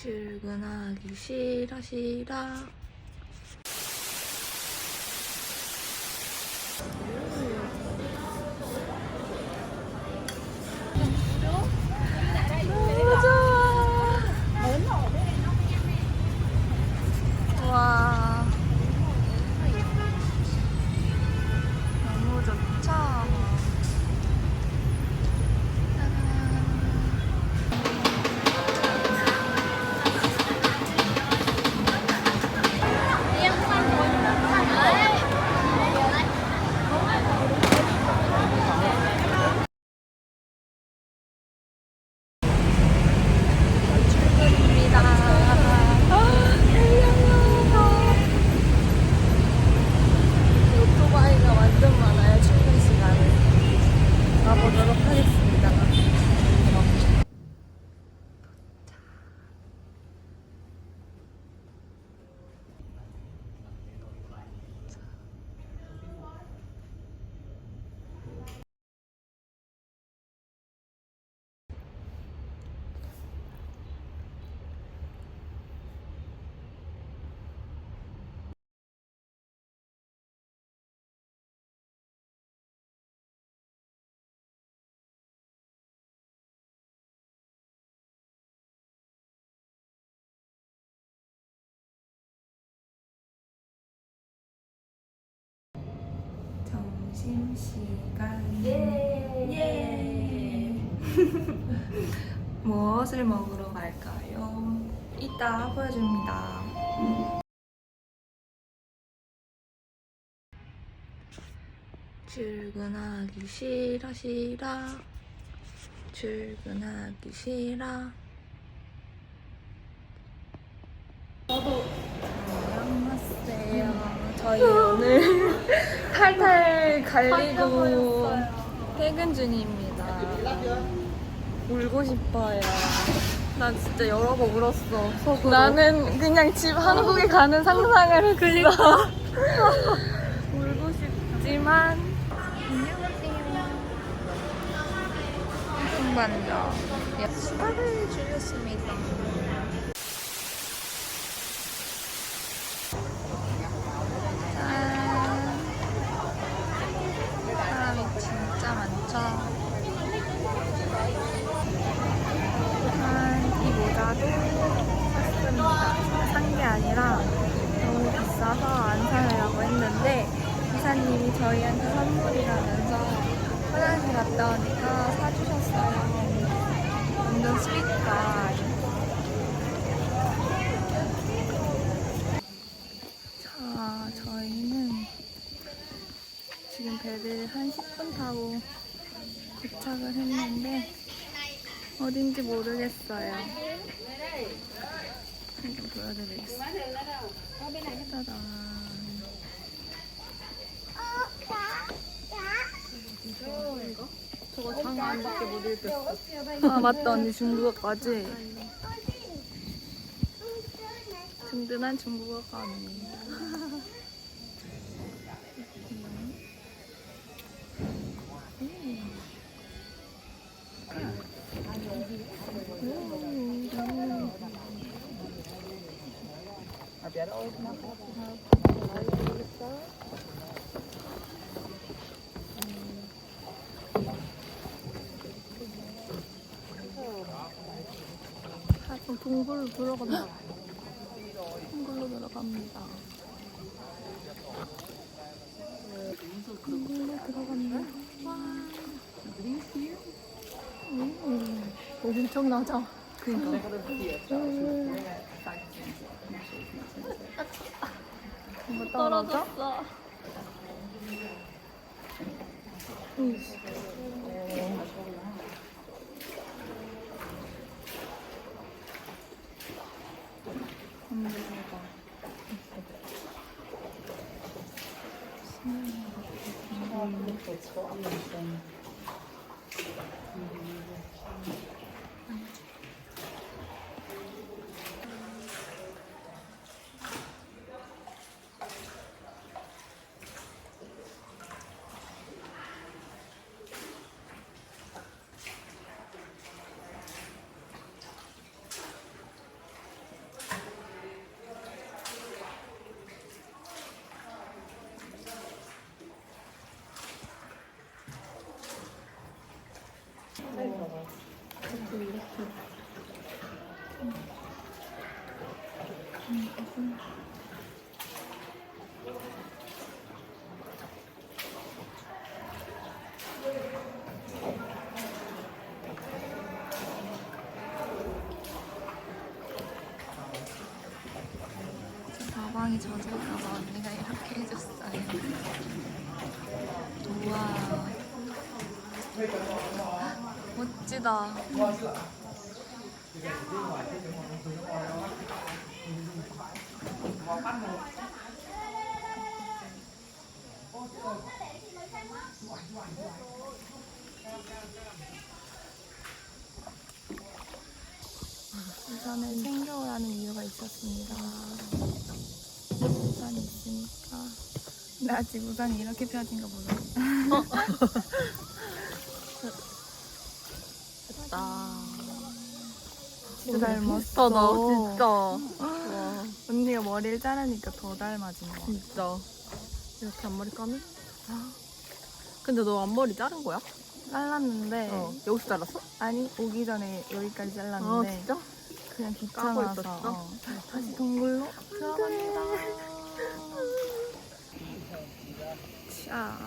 출근하기 싫어 싫어 너무 좋아 와 너무 좋죠 짜잔. 출근입니다. 아, 달려요. 오토바이가 완전 많아요, 출근 시간에. 가보도록 하겠습니다. 점심시간. 예. 무엇을 먹으러 갈까요? 이따 보여줍니다. 출근하기 싫어 싫어 출근하기 싫어 탈탈 갈리고 퇴근 중입니다 울고 싶어요 난 진짜 여러 번 울었어 속으로 나는 그냥 집 한국에 가는 상상을 했어 그러니까. 울고 싶지만 한순간적 수박을 주셨습니다 짠 사람이 진짜 많죠 짠, 이 모자도 샀습니다 산 게 아니라 너무 비싸서 안 사려고 했는데 기사님이 저희한테 선물이라면서 화장실 갔다 오니까 사주셨어요. 완전 스윗가. 자, 저희는 지금 배를 한 10분 타고 도착을 했는데 어딘지 모르겠어요. 좀 보여드리겠습니다. 짜잔. 저거 장안밖에 못 읽겠어. 아 맞다 언니 중국어까지 든든한 중국어가 언니 아, 좀 동굴로 들어간다. 동굴로 들어갑니다. 동굴로 들어간다. 와 음, 엄청나죠? 그니까. 이 거 떨어져? 응. 건들어 가방이 젖을까봐 언니가 이렇게 해줬어요. 우와. 멋지다. 우산을 챙겨오라는 이유가 있었습니다. 우산이 있으니까. 근데 아직 우산이 이렇게 펴진 거 모르겠어. 됐다. 진짜. 아, 나 진짜. 와, 언니가 머리를 자르니까 더 닮아진 거 같아. 진짜. 이렇게 앞머리 까면? 근데 너 앞머리 자른 거야? 잘랐는데 어. 여기서 잘랐어? 아니 오기 전에 여기까지 아, 잘랐는데 진짜? 그냥 귀찮아서? 어. 다시 동굴로 들어갑니다. 자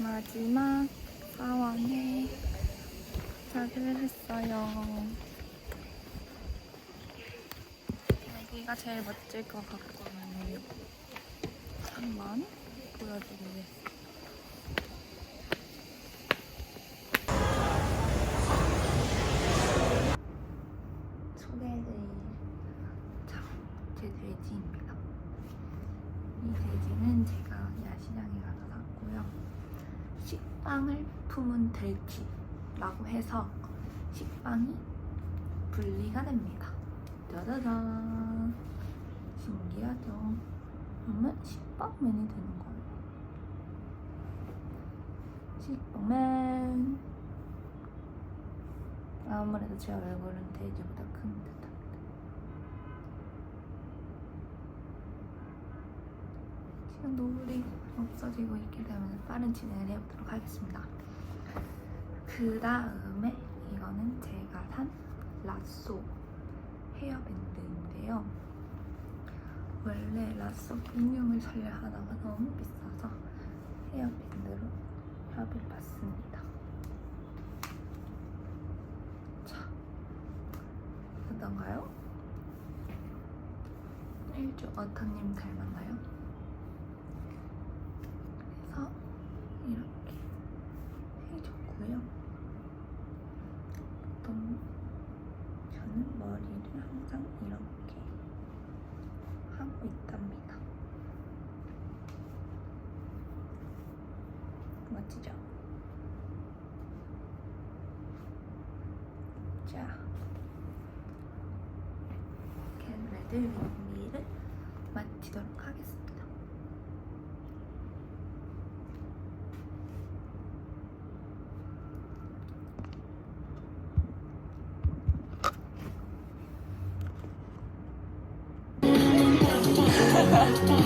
마지막 사원에 도착을 했어요. 여기가 제일 멋질 것 같거든요. 한번 보여드리겠습니다. 소개해드릴 자, 제 돼지입니다. 이 돼지는 제가 야시장에 가서 샀고요. 식빵을 품은 돼지라고 해서 식빵이 분리가 됩니다. 짜자잔. 신기하죠? 그러면 식빵맨이 되는 거예요. 식빵맨. 아무래도 제 얼굴은 돼지보다 큰 듯합니다. 지금 노을이 없어지고 있기 때문에 빠른 진행을 해보도록 하겠습니다. 그 다음에 이거는 제가 산 라쏘 헤어밴드인데요. 원래 인형을 살려 하다가 너무 비싸서 헤어밴드로 협의를 받습니다. 자, 어떤가요? 일주 어터님 닮았나요? 그래서 이렇게 해줬고요. 보통 저는 머리를 항상 이렇게 하고 있답니다. 멋지죠? 자, 캔레드 윈미를 마치도록 하겠습니다.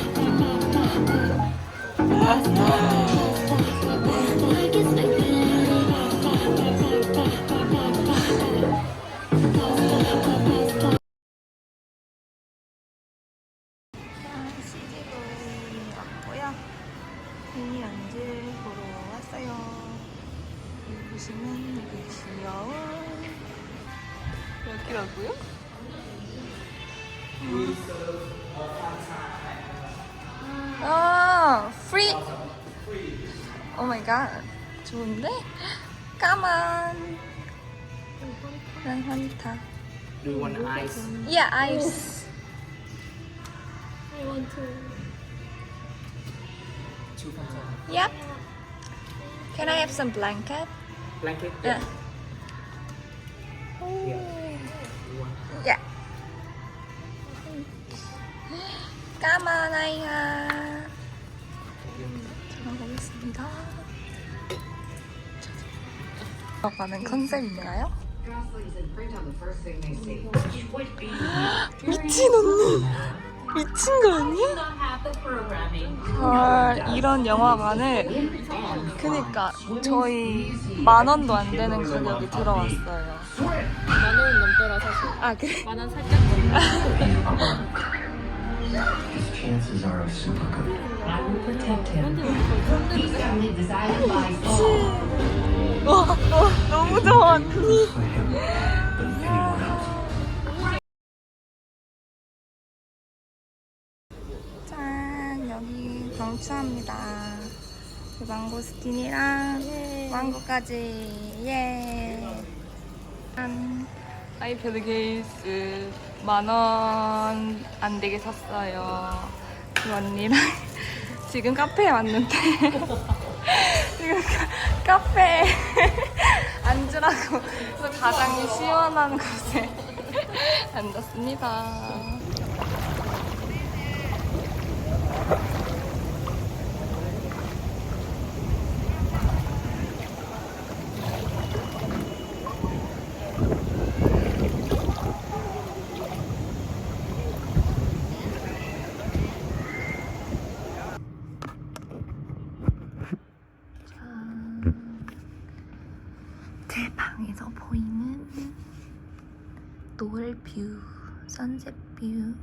CG로 왔고요. 미니 연질 보러 왔어요. 여기 보시면 되게 귀여운 여기라고요? 아, free. 오 마이 갓. 좋은데? 까만. 난 환타. Do you want ice? Yeah, ice. Two from Yep. Can I have some blanket? Blanket? Yeah. You want? Yeah. 까만아이야. 들어가겠습니다. 들어가는 컨셉인가요? 미친 언니! 미친 거 아니야? 헐, 이런 영화관을 그니까 저희 만 원도 안 되는 가격이 들어왔어요. 만원 넘더라, 사실. 아 그래? 만원 살짝 넘 His chances 와, 와 너무 좋아. 짠 여기 경추합니다. 망고스킨이랑 예. 망고까지 예. 짠. 아이패드 게이스 만원 안 되게 샀어요. 그 언니랑 지금 카페에 왔는데 지금 카, 카페에 앉으라고 가장 시원한 곳에 앉았습니다. 제 방에서 보이는 노을 뷰, 선셋 뷰이고요.